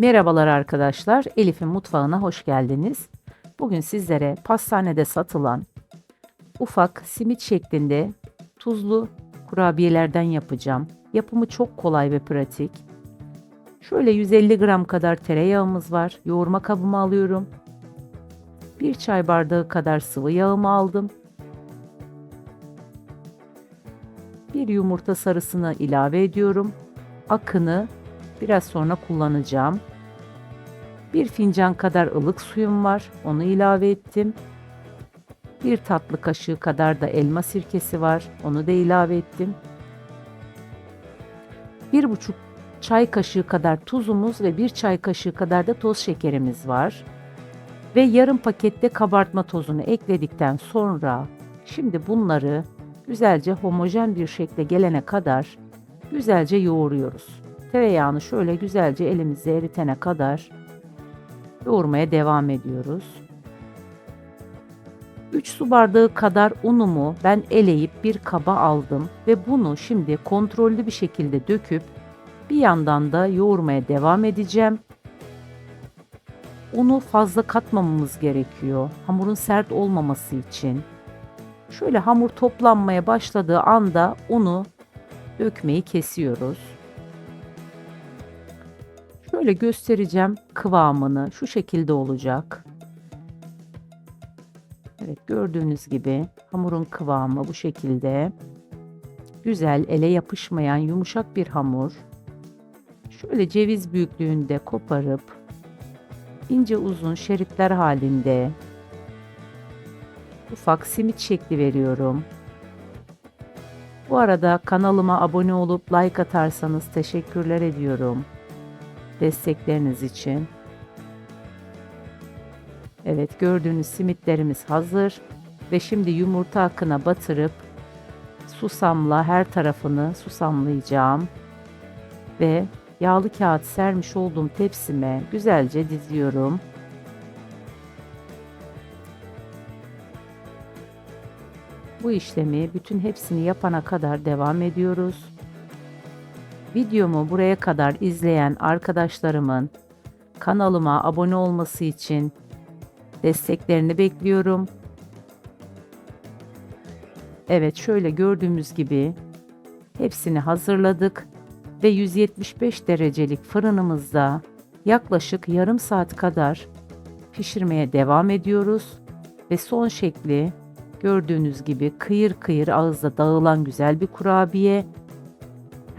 Merhabalar arkadaşlar, Elif'in mutfağına hoş geldiniz. Bugün sizlere pastanede satılan ufak simit şeklinde tuzlu kurabiyelerden yapacağım. Yapımı çok kolay ve pratik. Şöyle 150 gram kadar tereyağımız var. Yoğurma kabıma alıyorum. Bir çay bardağı kadar sıvı yağımı aldım. Bir yumurta sarısını ilave ediyorum. Akını biraz sonra kullanacağım. Bir fincan kadar ılık suyum var. Onu ilave ettim. Bir tatlı kaşığı kadar da elma sirkesi var. Onu da ilave ettim. Bir buçuk çay kaşığı kadar tuzumuz ve bir çay kaşığı kadar da toz şekerimiz var. Ve yarım pakette kabartma tozunu ekledikten sonra şimdi bunları güzelce homojen bir şekle gelene kadar güzelce yoğuruyoruz. Tereyağını şöyle güzelce elimizle eritene kadar yoğurmaya devam ediyoruz. 3 su bardağı kadar unumu ben eleyip bir kaba aldım ve bunu şimdi kontrollü bir şekilde döküp bir yandan da yoğurmaya devam edeceğim. Unu fazla katmamamız gerekiyor. Hamurun sert olmaması için. Şöyle hamur toplanmaya başladığı anda unu dökmeyi kesiyoruz. Şöyle göstereceğim kıvamını. Şu şekilde olacak. Evet gördüğünüz gibi hamurun kıvamı bu şekilde. Güzel ele yapışmayan yumuşak bir hamur. Şöyle ceviz büyüklüğünde koparıp ince uzun şeritler halinde ufak simit şekli veriyorum. Bu arada kanalıma abone olup like atarsanız teşekkürler ediyorum. Destekleriniz için. Evet gördüğünüz simitlerimiz hazır. Ve şimdi yumurta akına batırıp susamla her tarafını susamlayacağım. Ve yağlı kağıt sermiş olduğum tepsime güzelce diziyorum. Bu işlemi bütün hepsini yapana kadar devam ediyoruz. Videomu buraya kadar izleyen arkadaşlarımın kanalıma abone olması için desteklerini bekliyorum. Evet şöyle gördüğümüz gibi hepsini hazırladık ve 175 derecelik fırınımızda yaklaşık yarım saat kadar pişirmeye devam ediyoruz ve son şekli gördüğünüz gibi kıyır kıyır ağızda dağılan güzel bir kurabiye.